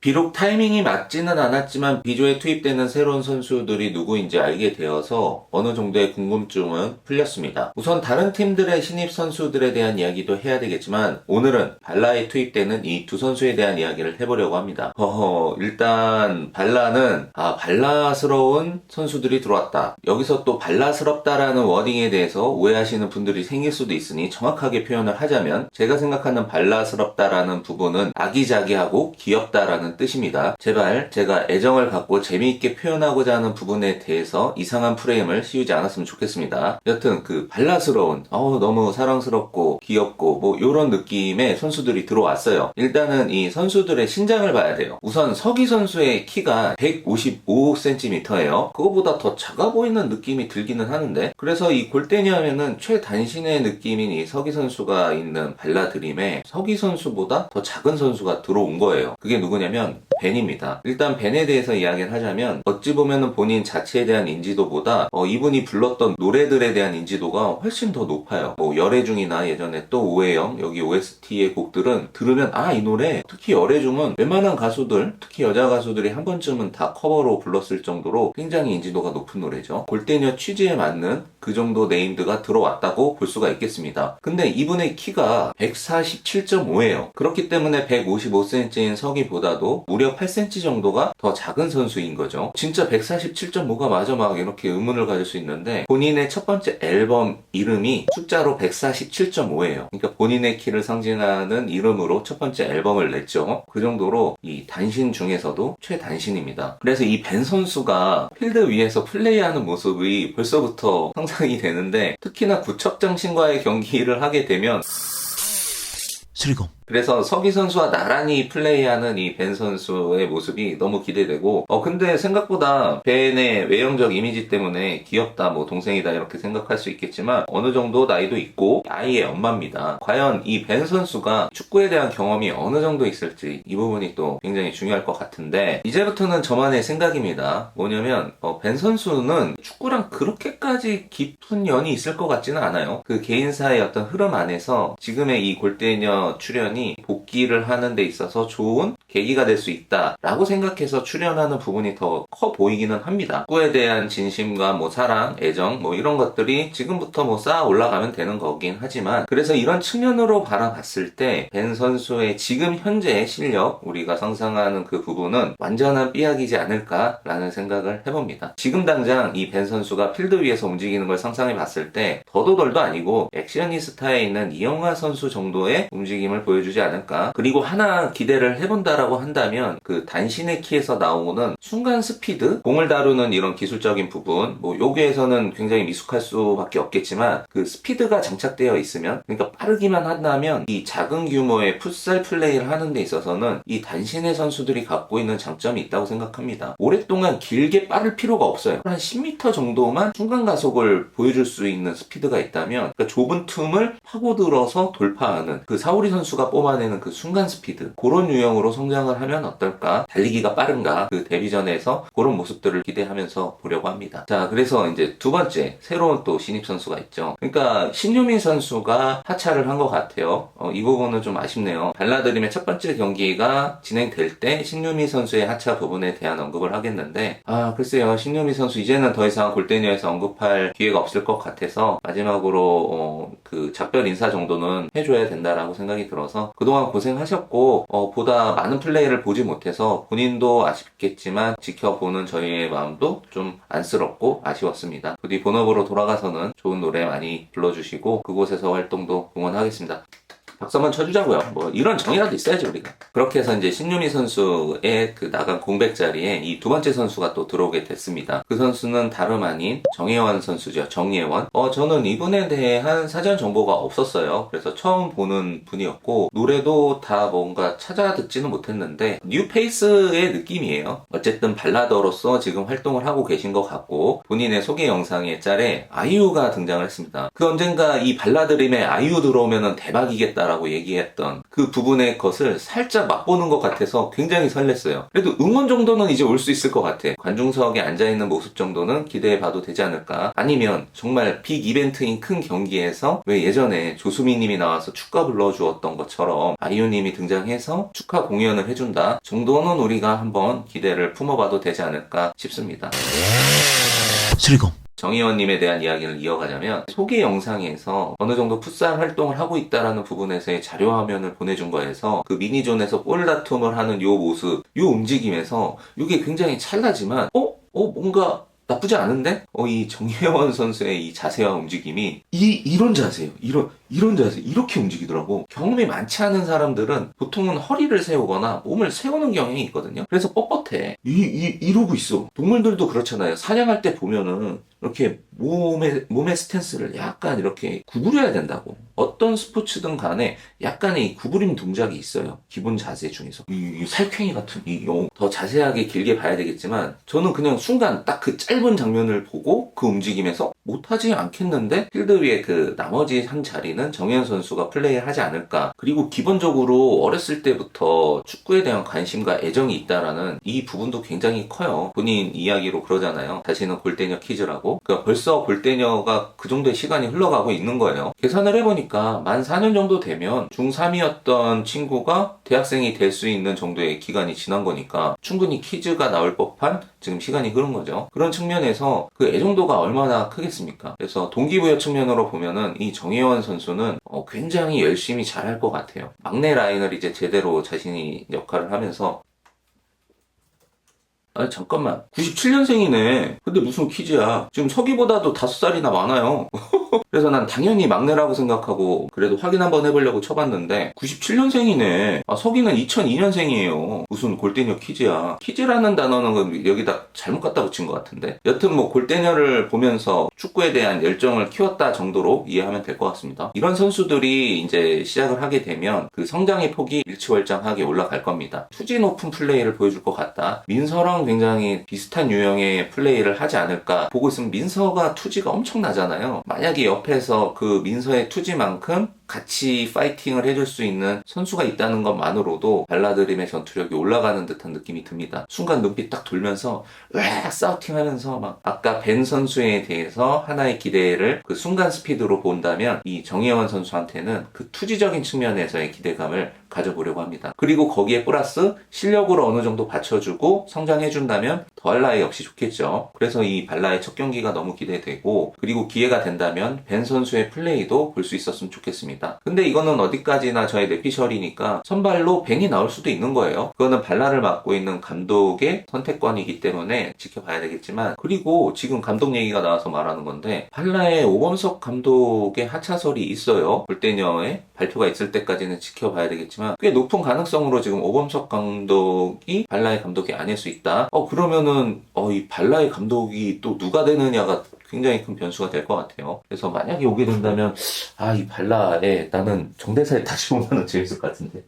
비록 타이밍이 맞지는 않았지만 비조에 투입되는 새로운 선수들이 누구인지 알게 되어서 어느 정도의 궁금증은 풀렸습니다. 우선 다른 팀들의 신입 선수들에 대한 이야기도 해야 되겠지만 오늘은 발라에 투입되는 이 두 선수에 대한 이야기를 해보려고 합니다. 허허, 일단 발라는 아 발라스러운 선수들이 들어왔다. 여기서 또 발라스럽다라는 워딩에 대해서 오해하시는 분들이 생길 수도 있으니 정확하게 표현을 하자면 제가 생각하는 발라스럽다라는 부분은 아기자기하고 귀엽다라는 뜻입니다. 제발 제가 애정을 갖고 재미있게 표현하고자 하는 부분에 대해서 이상한 프레임을 씌우지 않았으면 좋겠습니다. 여튼 그 발라스러운 어우 너무 사랑스럽고 귀엽고 뭐 이런 느낌의 선수들이 들어왔어요. 일단은 이 선수들의 신장을 봐야 돼요. 우선 서기 선수의 키가 155cm예요. 그거보다 더 작아 보이는 느낌이 들기는 하는데 그래서 이 골대니 하면은 최단신의 느낌인 이 서기 선수가 있는 발라드림에 서기 선수보다 더 작은 선수가 들어온 거예요. 그게 누구냐면 Young. 벤입니다. 일단 벤에 대해서 이야기를 하자면 어찌 보면은 본인 자체에 대한 인지도보다 어, 이분이 불렀던 노래들에 대한 인지도가 훨씬 더 높아요. 뭐 열애중이나 예전에 또 오해영 여기 OST의 곡들은 들으면 아 이 노래 특히 열애중은 웬만한 가수들 특히 여자 가수들이 한 번쯤은 다 커버로 불렀을 정도로 굉장히 인지도가 높은 노래죠. 골대녀 취지에 맞는 그 정도 네임드가 들어왔다고 볼 수가 있겠습니다. 근데 이분의 키가 147.5예요. 그렇기 때문에 155cm인 서기보다도 무려 8cm 정도가 더 작은 선수인 거죠. 진짜 147.5가 맞아 막 이렇게 의문을 가질 수 있는데 본인의 첫 번째 앨범 이름이 숫자로 147.5예요. 그러니까 본인의 키를 상징하는 이름으로 첫 번째 앨범을 냈죠. 그 정도로 이 단신 중에서도 최단신입니다. 그래서 이 벤 선수가 필드 위에서 플레이하는 모습이 벌써부터 상상이 되는데 특히나 구척장신과의 경기를 하게 되면 수리공 그래서 서기 선수와 나란히 플레이하는 이 벤 선수의 모습이 너무 기대되고 어 근데 생각보다 벤의 외형적 이미지 때문에 귀엽다 뭐 동생이다 이렇게 생각할 수 있겠지만 어느 정도 나이도 있고 아이의 엄마입니다. 과연 이 벤 선수가 축구에 대한 경험이 어느 정도 있을지 이 부분이 또 굉장히 중요할 것 같은데 이제부터는 저만의 생각입니다. 뭐냐면 어, 벤 선수는 축구랑 그렇게까지 깊은 연이 있을 것 같지는 않아요. 그 개인사의 어떤 흐름 안에서 지금의 이 골대녀 출연이 복 귀를 하는 데 있어서 좋은 계기가 될 수 있다라고 생각해서 출연하는 부분이 더 커 보이기는 합니다. 축구에 대한 진심과 뭐 사랑, 애정 뭐 이런 것들이 지금부터 뭐 쌓아 올라가면 되는 거긴 하지만 그래서 이런 측면으로 바라봤을 때 벤 선수의 지금 현재의 실력 우리가 상상하는 그 부분은 완전한 삐약이지 않을까라는 생각을 해봅니다. 지금 당장 이 벤 선수가 필드 위에서 움직이는 걸 상상해 봤을 때 더도덜도 아니고 액션이스타에 있는 이영하 선수 정도의 움직임을 보여주지 않을까. 그리고 하나 기대를 해본다라고 한다면 그 단신의 키에서 나오는 순간 스피드, 공을 다루는 이런 기술적인 부분, 뭐 여기에서는 굉장히 미숙할 수밖에 없겠지만 그 스피드가 장착되어 있으면 그러니까 빠르기만 한다면 이 작은 규모의 풋살 플레이를 하는 데 있어서는 이 단신의 선수들이 갖고 있는 장점이 있다고 생각합니다. 오랫동안 길게 빠를 필요가 없어요. 한 10m 정도만 순간 가속을 보여줄 수 있는 스피드가 있다면 그러니까 좁은 틈을 파고들어서 돌파하는 그 사우리 선수가 뽑아내는 그 순간 스피드 그런 유형으로 성장을 하면 어떨까? 달리기가 빠른가? 그 데뷔전에서 그런 모습들을 기대하면서 보려고 합니다. 자, 그래서 이제 두 번째 새로운 또 신입 선수가 있죠. 그러니까 신유민 선수가 하차를 한 것 같아요. 어, 이 부분은 좀 아쉽네요. 발라드림의 첫 번째 경기가 진행될 때 신유민 선수의 하차 부분에 대한 언급을 하겠는데 아 글쎄요 신유민 선수 이제는 더 이상 골대녀에서 언급할 기회가 없을 것 같아서 마지막으로 어, 그 작별 인사 정도는 해줘야 된다라고 생각이 들어서 그동안 고생하셨고 어, 보다 많은 플레이를 보지 못해서 본인도 아쉽겠지만 지켜보는 저희의 마음도 좀 안쓰럽고 아쉬웠습니다. 부디 본업으로 돌아가서는 좋은 노래 많이 불러주시고 그곳에서 활동도 응원하겠습니다. 박수 한번 쳐주자고요. 뭐 이런 정이라도 있어야지 우리가. 그렇게 해서 이제 신유미 선수의 그 나간 공백 자리에 이 두 번째 선수가 또 들어오게 됐습니다. 그 선수는 다름 아닌 정예원 선수죠. 정예원. 어 저는 이분에 대한 사전 정보가 없었어요. 그래서 처음 보는 분이었고 노래도 다 뭔가 찾아 듣지는 못했는데 뉴페이스의 느낌이에요. 어쨌든 발라더로서 지금 활동을 하고 계신 것 같고 본인의 소개 영상의 짤에 아이유가 등장을 했습니다. 그 언젠가 이 발라드림에 아이유 들어오면 대박이겠다 라고 얘기했던 그 부분의 것을 살짝 맛보는 것 같아서 굉장히 설렜어요. 그래도 응원 정도는 이제 올 수 있을 것 같아. 관중석에 앉아있는 모습 정도는 기대해 봐도 되지 않을까. 아니면 정말 빅 이벤트인 큰 경기에서 왜 예전에 조수미 님이 나와서 축가 불러주었던 것처럼 아이유 님이 등장해서 축하 공연을 해준다 정도는 우리가 한번 기대를 품어봐도 되지 않을까 싶습니다. 슬리공 정의원님에 대한 이야기를 이어가자면 소개 영상에서 어느 정도 풋살 활동을 하고 있다라는 부분에서의 자료 화면을 보내준 거에서 그 미니존에서 볼 다툼을 하는 요 모습, 요 움직임에서 이게 굉장히 찰나지만 어? 어 뭔가 나쁘지 않은데? 어, 이 정혜원 선수의 이 자세와 움직임이 이 이런 자세예요. 이런 이런 자세 이렇게 움직이더라고. 경험이 많지 않은 사람들은 보통은 허리를 세우거나 몸을 세우는 경향이 있거든요. 그래서 뻣뻣해. 이, 이 이러고 있어. 동물들도 그렇잖아요. 사냥할 때 보면은 이렇게 몸의 몸의 스탠스를 약간 이렇게 구부려야 된다고. 어떤 스포츠든 간에 약간의 이 구부림 동작이 있어요. 기본 자세 중에서. 이, 이 살쾡이 같은 이 용. 더 자세하게 길게 봐야 되겠지만 저는 그냥 순간 딱 그 짧은 장면을 보고 그 움직임에서 못하지 않겠는데 필드 위에 그 나머지 한 자리는 정현 선수가 플레이를 하지 않을까. 그리고 기본적으로 어렸을 때부터 축구에 대한 관심과 애정이 있다라는 이 부분도 굉장히 커요. 본인 이야기로 그러잖아요. 자신은 골대녀 키즈라고. 그러니까 벌써 골대녀가 그 정도의 시간이 흘러가고 있는 거예요. 계산을 해보니까 만 4년 정도 되면 중3이었던 친구가 대학생이 될 수 있는 정도의 기간이 지난 거니까 충분히 키즈가 나올 법한 지금 시간이 흐른 거죠. 그런 측면에서 그 애정도가 얼마나 크겠습니까? 그래서 동기부여 측면으로 보면은 이 정혜원 선수는 어, 굉장히 열심히 잘할 것 같아요. 막내 라인을 이제 제대로 자신이 역할을 하면서 아 잠깐만. 97년생이네. 근데 무슨 퀴즈야? 지금 서기보다도 다섯 살이나 많아요 그래서 난 당연히 막내라고 생각하고 그래도 확인 한번 해보려고 쳐봤는데 97년생이네. 아 서기는 2002년생이에요. 무슨 골대녀 퀴즈야. 퀴즈라는 단어는 그 여기다 잘못 갖다 붙인 것 같은데? 여튼 뭐 골대녀를 보면서 축구에 대한 열정을 키웠다 정도로 이해하면 될 것 같습니다. 이런 선수들이 이제 시작을 하게 되면 그 성장의 폭이 일치월장하게 올라갈 겁니다. 투지 높은 플레이를 보여줄 것 같다. 민서랑 굉장히 비슷한 유형의 플레이를 하지 않을까 보고 있으면 민서가 투지가 엄청 나잖아요. 만약에 옆에서 그 민서의 투지만큼 같이 파이팅을 해줄 수 있는 선수가 있다는 것만으로도 발라드림의 전투력이 올라가는 듯한 느낌이 듭니다. 순간 눈빛 딱 돌면서 으악 싸우팅 하면서 막 아까 벤 선수에 대해서 하나의 기대를 그 순간 스피드로 본다면 이 정혜원 선수한테는 그 투지적인 측면에서의 기대감을 가져보려고 합니다. 그리고 거기에 플러스 실력으로 어느 정도 받쳐주고 성장해준다면 더할 나위 없이 좋겠죠. 그래서 이 발라의 첫 경기가 너무 기대되고 그리고 기회가 된다면 벤 선수의 플레이도 볼 수 있었으면 좋겠습니다. 근데 이거는 어디까지나 저의 내피셜이니까 선발로 벤이 나올 수도 있는 거예요. 그거는 발라를 맡고 있는 감독의 선택권이기 때문에 지켜봐야 되겠지만 그리고 지금 감독 얘기가 나와서 말하는 건데 발라의 오범석 감독의 하차설이 있어요. 볼대녀의 발표가 있을 때까지는 지켜봐야 되겠지만 꽤 높은 가능성으로 지금 오범석 감독이 발라의 감독이 아닐 수 있다. 어 그러면은 어 이 발라의 감독이 또 누가 되느냐가 굉장히 큰 변수가 될 것 같아요. 그래서 만약에 오게 된다면 아 이 발라에 나는 정대사에 다시 보면 재밌을 것 같은데